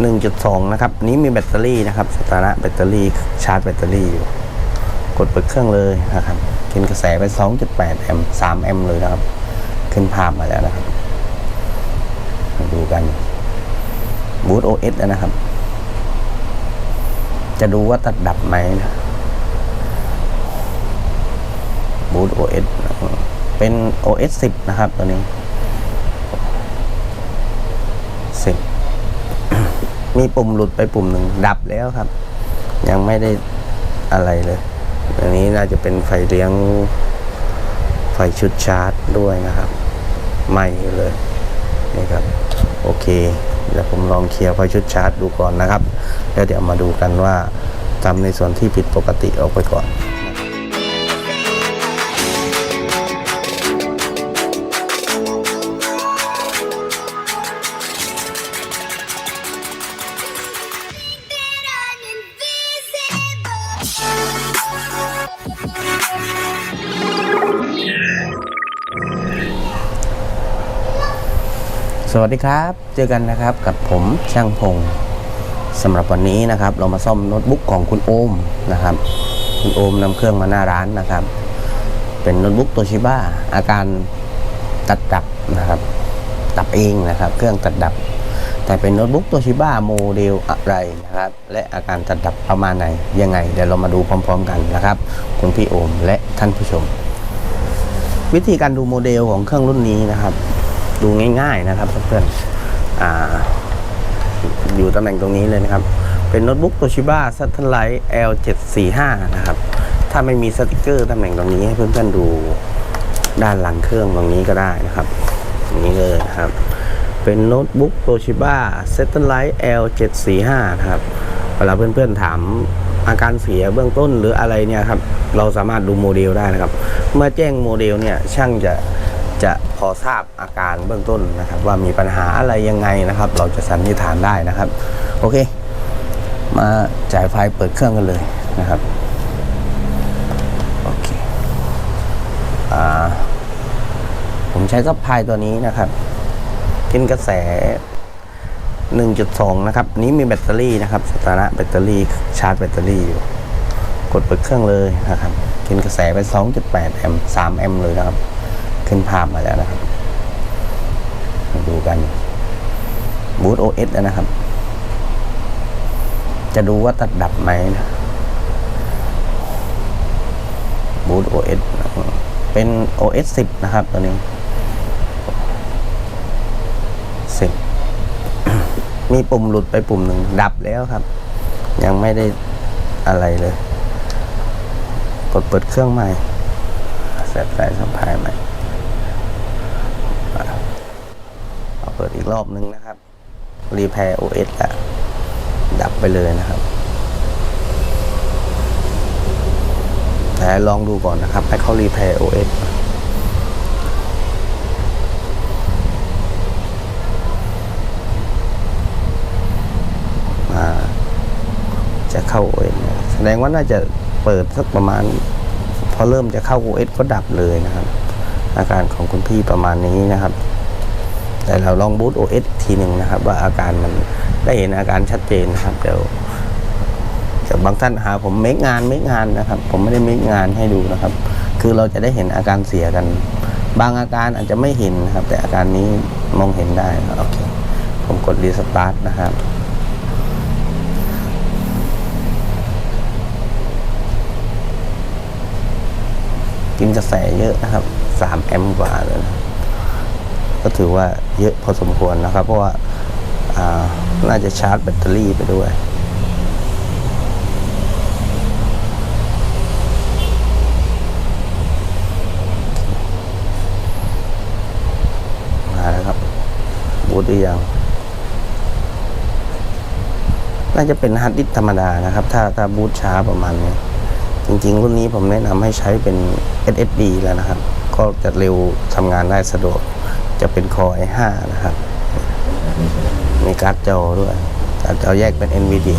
1.2 นะครับ นี้มีแบตเตอรี่นะครับสถานะแบตเตอรี่ชาร์จแบตเตอรี่อยู่ กดเปิดเครื่องเลยนะครับ กินกระแสไป 2.8 แอมป์ 3 แอมป์เลยนะครับ ขึ้นภาพมาแล้วนะครับ มาดูกันบูตโอเอสนะครับ จะดูว่าตัดดับไหมนะบูตโอเอสเป็น OS 10 นะครับตัวนี้ 10 มีปุ่มหลุดไปปุ่มหนึ่งดับแล้วครับ ยังไม่ได้อะไรเลยอันนี้น่าจะเป็นไฟเลี้ยงไฟชุดชาร์จด้วยนะครับไหม่เลยนี่ครับโอเคเดี๋ยวผมลองเคลียร์ไฟชุดชาร์จดูก่อนนะครับ แล้วเดี๋ยวมาดูกันว่าทำในส่วนที่ผิดปกติออกไปก่อน สวัสดีครับ เจอกันนะครับกับผมช่างพงสำหรับวันนี้นะครับ เรามาซ่อมโน้ตบุ๊กของคุณโอมนะครับ คุณโอมนำเครื่องมาหน้าร้านนะครับ เป็นโน้ตบุ๊กโตชิบ้าอาการตัดดับนะครับ ดับเองนะครับ เครื่องตัดดับ แต่เป็นโน้ตบุ๊กโตชิบ้าโมเดลอะไรนะครับ และอาการตัดดับประมาณไหนยังไง เดี๋ยวเรามาดูพร้อม ๆ กันนะครับ คุณพี่โอมและท่านผู้ชม วิธีการดูโมเดลของเครื่องรุ่นนี้นะครับ ดูง่าย ๆนะครับเพื่อนๆออยู่ตำแหน่งตรงนี้เลยนะครับ เป็นโน้ตบุ๊ก Toshiba Satellite L745 นะครับ ถ้าไม่มีสติกเกอร์ตำแหน่งตรงนี้ให้เพื่อนๆดูด้านหลังเครื่องตรงนี้ก็ได้นะครับนี้เลยนะครับ เป็นโน้ตบุ๊ก Toshiba Satellite L745 นะครับเวลาเพื่อนๆถามอาการเสียเบื้องต้นหรืออะไรเนี่ยครับ เราสามารถดูโมเดลได้นะครับ เมื่อแจ้งโมเดลเนี่ยช่างจะ จะพอทราบอาการเบื้องต้นนะครับ ว่ามีปัญหาอะไรยังไงนะครับ เราจะสันนิษฐานได้นะครับ โอเค มาจ่ายไฟเปิดเครื่องกันเลยนะครับโอเคอ่าผมใช้ซับพายตัวนี้นะครับกินกระแส 1.2 นะครับ นี้มีแบตเตอรี่นะครับสถานะแบตเตอรี่ชาร์จแบตเตอรี่อยู่ กดเปิดเครื่องเลยนะครับกินกระแสไป 2.8 แอมป์ 3 แอมป์เลยนะครับ ขึ้นภาพมาแล้วนะครับ ดูกันบูตโอเอสนะครับ จะดูว่าตัดดับไหมนะบูตโอเอสเป็น OS 10 นะครับตัวนี้ 10 มีปุ่มหลุดไปปุ่มหนึ่งดับแล้วครับ ยังไม่ได้อะไรเลย กดเปิดเครื่องใหม่แสบสายสัมภายใหม่เอีกรอบนึงนะครับ รีแพร์ OS แล้วดับไปเลยนะครับแต่ลองดูก่อนนะครับ ให้เขารีแพร์ OS มาจะเข้า OS เนี่ยแสดงว่าน่าจะเปิดสักประมาณ พอเริ่มจะเข้า OS ก็ดับเลยนะครับ อาการของคุณพี่ประมาณนี้นะครับ แต่เราลองบูต OS อีกทีหนึ่งนะครับ ว่าอาการมันได้เห็นอาการชัดเจนนะครับเดี๋ยวบางท่านหาผมเมคงานเมคงานนะครับ ผมไม่ได้เมคงานให้ดูนะครับ คือเราจะได้เห็นอาการเสียกัน บางอาการอาจจะไม่เห็นนะครับ แต่อาการนี้มองเห็นได้โอเคผมกดรีสตาร์ทนะครับกินกระแสเยอะนะครับสามแอมป์กว่าเลยนะ ก็ถือว่าเยอะพอสมควรนะครับ เพราะว่าาน่าจะชาร์จแบตเตอรี่ไปด้วยมาแล้วครับบูตหรือยังน่าจะเป็นฮาร์ดดิสธรรมดานะครับ ถ้าถ้าบูตช้าประมาณนี้จริงๆ รุ่นนี้ผมแนะนำให้ใช้เป็น SSD แล้วนะครับ ก็จะเร็วทำงานได้สะดวก จะเป็นคอไอห่านะครับ มีการ์ดจอด้วยการ์ดจอแยกเป็น NVIDIA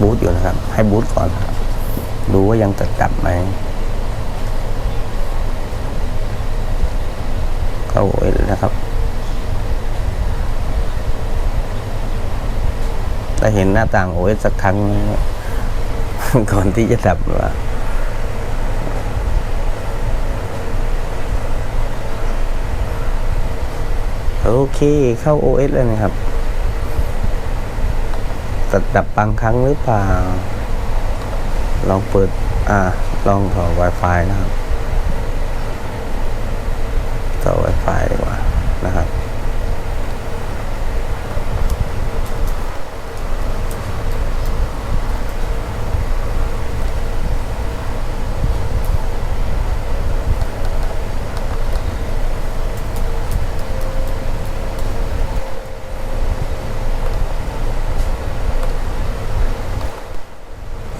บูตอยู่นะครับ ให้บูตก่อนดูว่ายังติดดับไหมเข้า OS นะครับได้เห็นหน้าต่างโอเอสสักครั้ง ก่อนที่จะดับว่า โอเคเข้า OS แล้วนะครับสดับบางครั้งหรือเปล่า ลองเปิด อ่า ลองต่อ Wi-Fi นะครับ ต่อ Wi-Fi ดีกว่านะครับ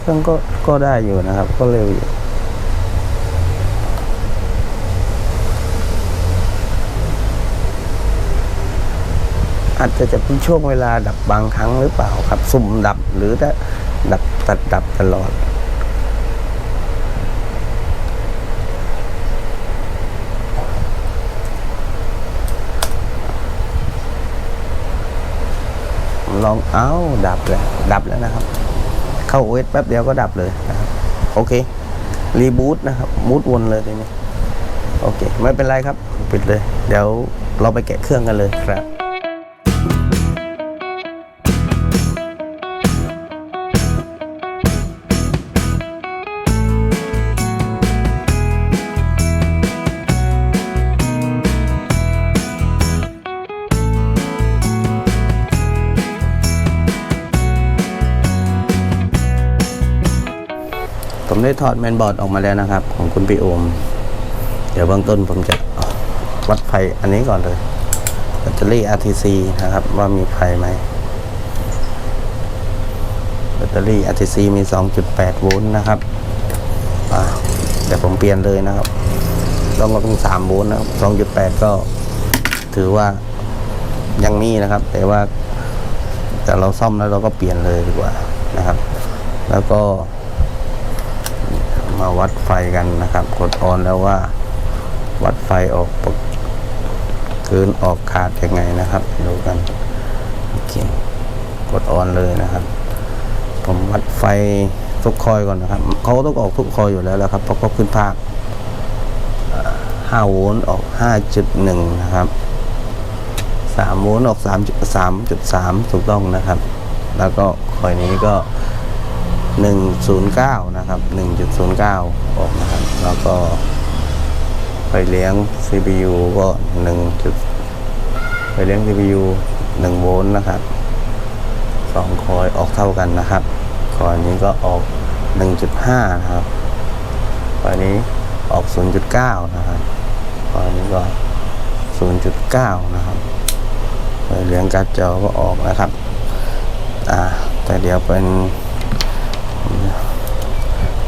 ซึ่งก็ก็ได้อยู่นะครับ ก็เร็วอยู่อาจจะจะเป็นช่วงเวลาดับบางครั้งหรือเปล่าครับ สุ่มดับหรือถ้าดับตัดดับตลอด ลองเอาดับแล้วดับแล้วนะครับ เข้าเอสแป๊บเดียวก็ดับเลยนะครับโอเครีบูตนะครับมูตวนเลยทีนี้โอเค ไม่เป็นไรครับ ปิดเลย เดี๋ยวเราไปแกะเครื่องกันเลยครับ ผมได้ถอดแมนบอร์ดออกมาแล้วนะครับ ของคุณพี่โอม เดี๋ยวเบื้องต้นผมจะวัดไฟอันนี้ก่อนเลยแบตเตอรี่ RTC นะครับ ว่ามีไฟไหมแบตเตอรี่ RTC มี 2.8 โวลต์นะครับอ่าเดี๋ยวผมเปลี่ยนเลยนะครับ ต้องก็ต้อง3โวลต์นะครับ 2.8 ก็ถือว่ายังมีนะครับ แต่ว่าแต่เราซ่อมแล้วเราก็เปลี่ยนเลยดีกว่านะครับ แล้วก็ วัดไฟกันนะครับ กดออนแล้วว่า วัดไฟออกปกคืนออกขาดยังไงนะครับดูกันโอเคกดออนเลยนะครับ ผมวัดไฟทุกคอยก่อนนะครับเขาต้องออกทุกคอยอยู่แล้วแหละครับเพราะเขาขึ้นภาค5โวลต์ออก 5.1 นะครับ 3 โวลต์ออก 3 3.3 ถูกต้องนะครับ แล้วก็คอยนี้ก็ 109 นะครับ 1.09 ออกนะครับ แล้วก็ไฟเลี้ยง CPU ก็1จุดไฟเลี้ยง CPU 1โวลต์นะครับสองคอยออกเท่ากันนะครับคอยนี้ก็ออก 1.5 นะครับคอยนี้ออก 0.9 นะครับคอยนี้ก็ 0.9 นะครับไฟเลี้ยงการ์ดจอก็ออกนะครับ อ่า แต่เดี๋ยวเป็น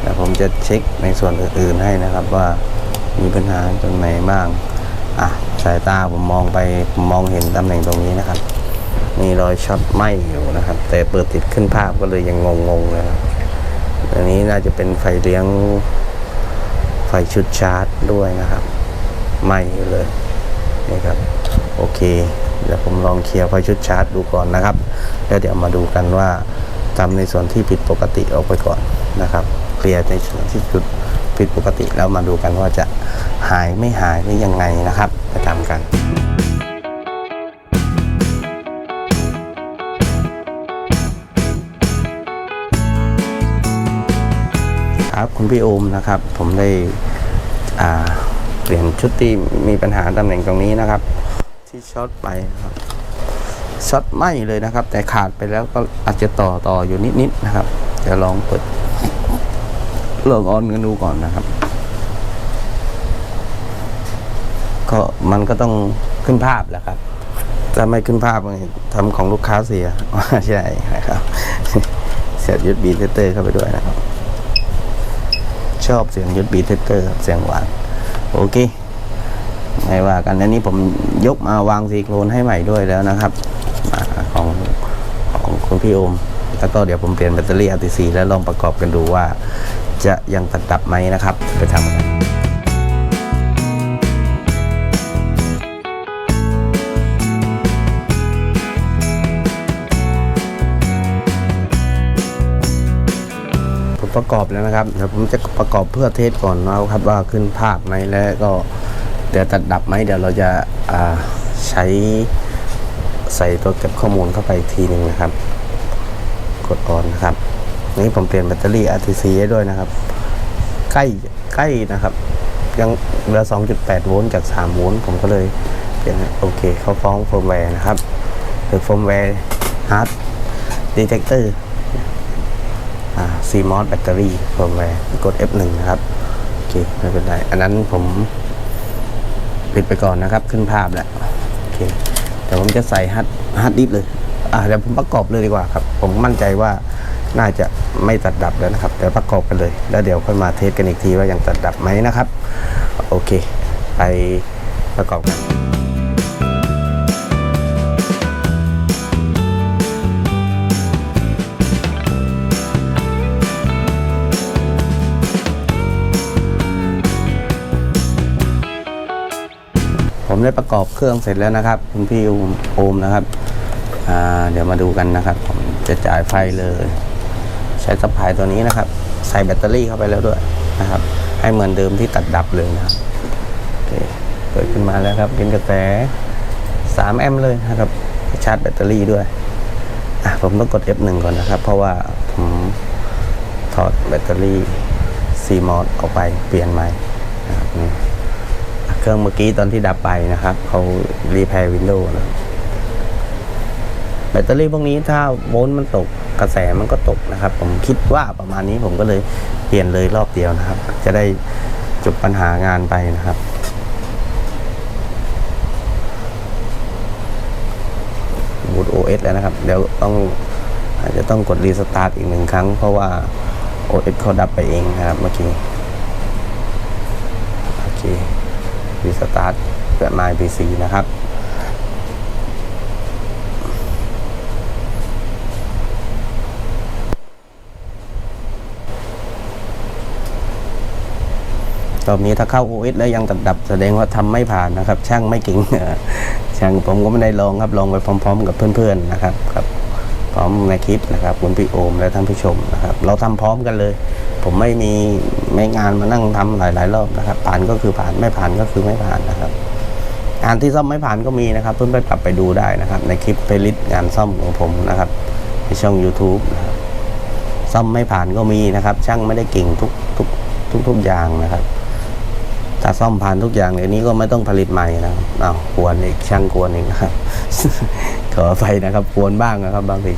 เดี๋ยวผมจะเช็คในส่วนอื่นๆให้นะครับว่ามีปัญหาตรงไหนบ้าง อะ สายตาผมมองไปผมมองเห็นตำแหน่งตรงนี้นะครับ มีรอยช็อตไหมอยู่นะครับ แต่เปิดติดขึ้นภาพก็เลยยังงงๆเลยครับอันนี้น่าจะเป็นไฟเลี้ยงไฟชุดชาร์จด้วยนะครับไหมอยู่เลยนี่ครับ โอเคเดี๋ยวผมลองเคลียร์ไฟชุดชาร์จดูก่อนนะครับ แล้วเดี๋ยวมาดูกันว่า ทำในส่วนที่ผิดปกติออกไปก่อนนะครับ เคลียร์ในส่วนที่จุดผิดปกติแล้วมาดูกันว่าจะหายไม่หายหรือยังไงนะครับไปตามกันครับคุณพี่โอมนะครับ ผมได้เปลี่ยนชุดที่มีปัญหาตำแหน่งตรงนี้นะครับ ที่ช็อตไปครับ ช็อตไหมเลยนะครับ แต่ขาดไปแล้วก็อาจจะต่อต่ออยู่นิดๆนะครับเดี๋ยวลองเปิดลองออนกันดูก่อนนะครับ ก็มันก็ต้องขึ้นภาพแหละครับถ้าไม่ขึ้นภาพทำของลูกค้าเสียใช่ครับ เสียบยุดบีเตอร์เข้าไปด้วยนะครับ ชอบเสียงยุดบีเตอร์เสียงหวานโอเคไม่ว่ากันอันนี้ผมยกมาวางซีโครนให้ใหม่ด้วยแล้วนะครับ ของของคุณพี่โอม แล้วก็เดี๋ยวผมเปลี่ยนแบตเตอรี่ RTC แล้วลองประกอบกันดูว่า จะยังตัดดับไหมนะครับ ไปทำกันประกอบแล้วนะครับเดี๋ยวผมจะประกอบเพื่อเทสก่อนนะครับว่าขึ้นภาพไหมแล้วก็เดี๋ยวตัดดับไหมเดี๋ยวเราจะาใช้ ใส่ตัวเก็บข้อมูลเข้าไปอีกทีหนึ่งนะครับ กดออนนะครับ นี่ผมเปลี่ยนแบตเตอรี่ RTC ให้ด้วยนะครับ ใกล้ใกล้นะครับ ยังเหลือ 2.8 โวลต์จาก 3 โวลต์ผมก็เลยเปลี่ยนโอเค เขาฟ้องเฟิร์มแวร์นะครับคือเฟิร์มแวร์ hard detector อ่า CMOS แบตเตอรี่เฟิร์มแวร์กด F1 นะครับ โอเค ไม่เป็นไร อันนั้นผมปิดไปก่อนนะครับ ขึ้นภาพแล้ว โอเค แต่ผมจะใส่ฮัดฮัดดิสเลยอ่าเดี๋ยวผมประกอบเลยดีกว่าครับ ผมมั่นใจว่าน่าจะไม่ตัดดับแล้วนะครับเดี๋ยวประกอบกันเลย แล้วเดี๋ยวค่อยมาเทสกันอีกทีว่ายังตัดดับไหมนะครับ โอเค ไปประกอบกัน ผมได้ประกอบเครื่องเสร็จแล้วนะครับ คุณพี่โอมนะครับเดี๋ยวมาดูกันนะครับ ผมจะจ่ายไฟเลย ใช้สะพายตัวนี้นะครับ ใส่แบตเตอรี่เข้าไปแล้วด้วยนะครับ ให้เหมือนเดิมที่ตัดดับเลยนะครับโอเคเปิดขึ้นมาแล้วครับเป็นกระแส3แอมป์เลยนะครับชาร์จแบตเตอรี่ด้วยผมต้องกด F1 ก่อนนะครับ เพราะว่าผมถอดแบตเตอรี่ CMOS ออกไปเปลี่ยนใหม่นะครับนี่ เครื่องเมื่อกี้ตอนที่ดับไปนะครับเขารีแพร์วินโดว์นะแบตเตอรี่พวกนี้ถ้าโวลต์มันตกกระแสมันก็ตกนะครับ ผมคิดว่าประมาณนี้ผมก็เลยเปลี่ยนเลยรอบเดียวนะครับ จะได้จบปัญหางานไปนะครับ บูต OS แล้วนะครับ เดี๋ยวต้องอาจจะต้องกดรีสตาร์ทอีกหนึ่งครั้ง เพราะว่า OS เขาดับไปเองนะครับเมื่อกี้โอเค รีสตาร์ทเปิด My PC นะครับรอบนี้ถ้าเข้า OS แล้วยังตัดดับแสดงว่าทำไม่ผ่านนะครับ ช่างไม่เก่งช่างผมก็ไม่ได้ลองครับลองไปพร้อม ๆ กับเพื่อนๆนะครับครับ พร้อมในคลิปนะครับคุณพี่โอมและท่านผู้ชมนะครับ เราทำพร้อมกันเลย ผมไม่มีไม่งานมานั่งทำหลาย ๆ รอบนะครับ ผ่านก็คือผ่านไม่ผ่านก็คือไม่ผ่านนะครับ งานที่ซ่อมไม่ผ่านก็มีนะครับ เพื่อนไปกลับไปดูได้นะครับ ในคลิปเพลย์ลิสต์งานซ่อมของผมนะครับในช่อง YouTube นะครับซ่อมไม่ผ่านก็มีนะครับ ช่างไม่ได้เก่งทุกทุกทุกทุกอย่างนะครับถ้าซ่อมผ่านทุกอย่างเดี๋ยวนี้ก็ไม่ต้องผลิตใหม่นะครับอ้าวกวนอีกช่างกวนอีกนะครับขออภัยนะครับกวนบ้างนะครับ บางที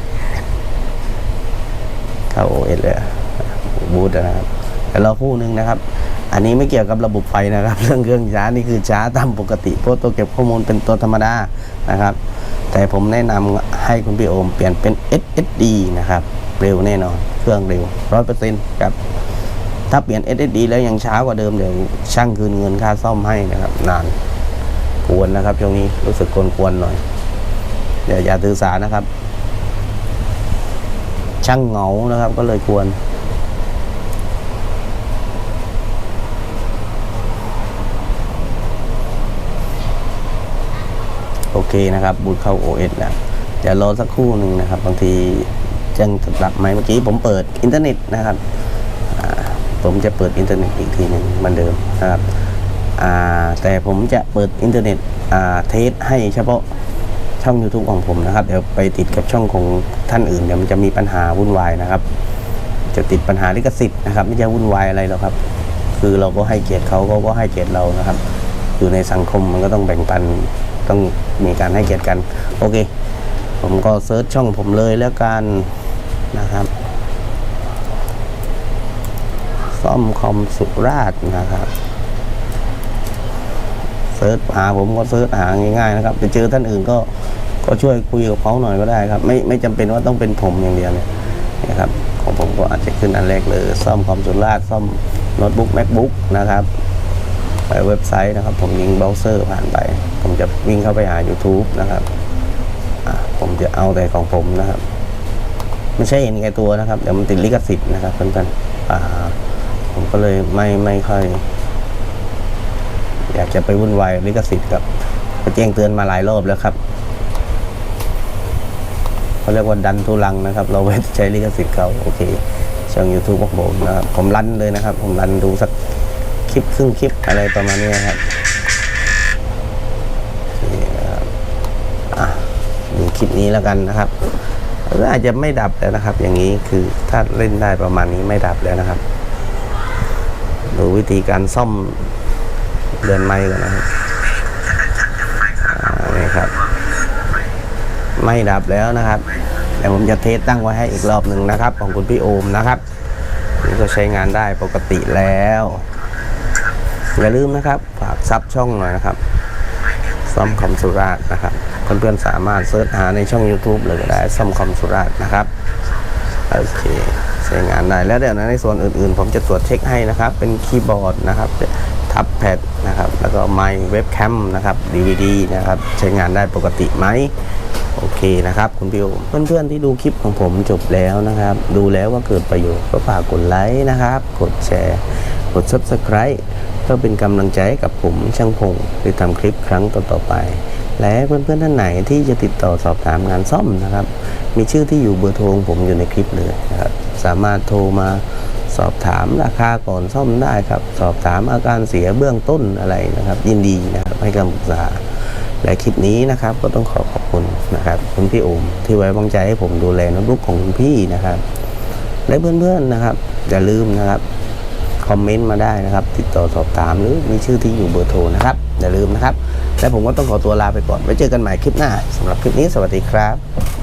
เข้าโอเอสเลย บูธนะครับแต่เราคู่หนึงนะครับ อันนี้ไม่เกี่ยวกับระบบไฟนะครับ เรื่องเครื่องช้านี่คือช้าตามปกติเพราะตัวเก็บข้อมูลเป็นตัวธรรมดานะครับ แต่ผมแนะนำให้คุณพี่โอมเปลี่ยนเป็น SSD นะครับ เร็วแน่นอน เครื่องเร็วร้อยเปอร์เซ็นต์ครับ ถ้าเปลี่ยน SSD แล้วยังช้ากว่าเดิมเดี๋ยวช่างคืนเงินค่าซ่อมให้นะครับ นานกวนนะครับช่วงนี้รู้สึกกวนๆหน่อยเดี๋ยวอย่าถือสานะครับ ช่างเหงานะครับก็เลยกวน เคนะครับบูตเข้า OS แล้วเดี๋ยวรอสักครู่หนึ่งนะครับ บางทีจ้งตัดดับไหมเมื่อกี้ผมเปิดอินเทอร์เน็ตนะครับผมจะเปิดอินเทอร์เน็ตอีกทีหนึ่งเหมือนเดิมนะครับแต่ผมจะเปิดอินเทอร์เน็ตเทสให้เฉพาะช่อง YouTube ของผมนะครับ เดี๋ยวไปติดกับช่องของท่านอื่นเดี๋ยวมันจะมีปัญหาวุ่นวายนะครับ จะติดปัญหาลิขสิทธิ์นะครับ ไม่ใช่วุ่นวายอะไรหรอกครับ คือเราก็ให้เกียรติเขาเขาก็ให้เกียรติเรานะครับ อยู่ในสังคมมันก็ต้องแบ่งปัน ต้องมีการให้เกียรติกัน โอเค ผมก็เซิร์ชช่องผมเลยแล้วกันนะครับ ซ่อมคอมสุราษฎร์นะครับเซิร์ชหาผมก็เซิร์ชหาง่ายๆนะครับไปเจอท่านอื่นก็ก็ช่วยคุยกับเขาหน่อยก็ได้ครับ ไม่ไม่จำเป็นว่าต้องเป็นผมอย่างเดียวเนี่ยนะครับของผมก็อาจจะขึ้นอันแรกเลย ซ่อมคอมสุราษฎร์ซ่อมโน้ตบุ๊ก macbook นะครับ เว็บไซต์นะครับ ผมยิงเบราว์เซอร์ผ่านไป ผมจะวิ่งเข้าไปหา YouTube นะครับผมจะเอาแต่ของผมนะครับไม่ใช่เห็นแก่ตัวนะครับเดี๋ยวมันติดลิขสิทธิ์นะครับเพื่อนๆผมก็เลยไม่ไม่ค่อย อยากจะไปวุ่นวายลิขสิทธิ์กับก็แจ้งเตือนมาหลายรอบแล้วครับเขาเรียกว่าดันทุลังนะครับ เราไปใช้ลิขสิทธิ์เขาโอเคใช้ช่อง YouTube ของผมนะครับผมรันเลยนะครับ ผมรันดูสัก คลิปครึ่งคลิปอะไรประมาณนี้ครับคนะครับอะดูคลิปนี้แล้วกันนะครับอาจจะไม่ดับแล้วนะครับ อย่างนี้คือถ้าเล่นได้ประมาณนี้ไม่ดับแล้วนะครับดูวิธีการซ่อมเดือนไม้กันนะครับนี่ครับ ไม่ดับแล้วนะครับเดี๋ยวผมจะเทสตั้งไว้ให้อีกรอบหนึ่งนะครับ ของคุณพี่โอมนะครับนี่ก็ใช้งานได้ปกติแล้ว อย่าลืมนะครับ ฝากซับช่องหน่อยนะครับซ่อมคอมสุราต์นะครับเพื่อนๆสามารถเสิร์ชหาในช่อง YouTube เลยก็ได้ซ่อมคอมสุราต์นะครับโอเคใช้งานได้แล้วเดี๋ยวนะในส่วนอื่นๆ ผมจะตรวจเช็คให้นะครับ เป็นคีย์บอร์ดนะครับทับแพดนะครับแล้วก็ไมค์เว็บแคมนะครับ DVD นะครับใช้งานได้ปกติไหมโอเคนะครับคุณพิวเพื่อนๆที่ดูคลิปของผมจบแล้วนะครับ ดูแล้วว่าเกิดประโยชน์ก็ฝากกดไลค์นะครับ กดแชร์ กด Subscribe เพื่อเป็นกำลังใจกับผมช่างพงที่ทำคลิปครั้งต่อๆไป และเพื่อนๆท่านไหนที่จะติดต่อสอบถามงานซ่อมนะครับ มีชื่อที่อยู่เบอร์โทรของผมอยู่ในคลิปเลยนะครับสามารถโทรมาสอบถามราคาก่อนซ่อมได้ครับ สอบถามอาการเสียเบื้องต้นอะไรนะครับ ยินดีนะครับให้คำปรึกษา และคลิปนี้นะครับก็ต้องขอขอบคุณนะครับคุณพี่โอมที่ไว้วางใจให้ผมดูแลโน้ตบุ๊กของคุณพี่นะครับ และเพื่อนๆนะครับอย่าลืมนะครับ คอมเมนต์มาได้นะครับ ติดต่อสอบถามหรือมีชื่อที่อยู่เบอร์โทรนะครับ อย่าลืมนะครับ และผมก็ต้องขอตัวลาไปก่อนไว้เจอกันใหม่คลิปหน้าสำหรับคลิปนี้สวัสดีครับ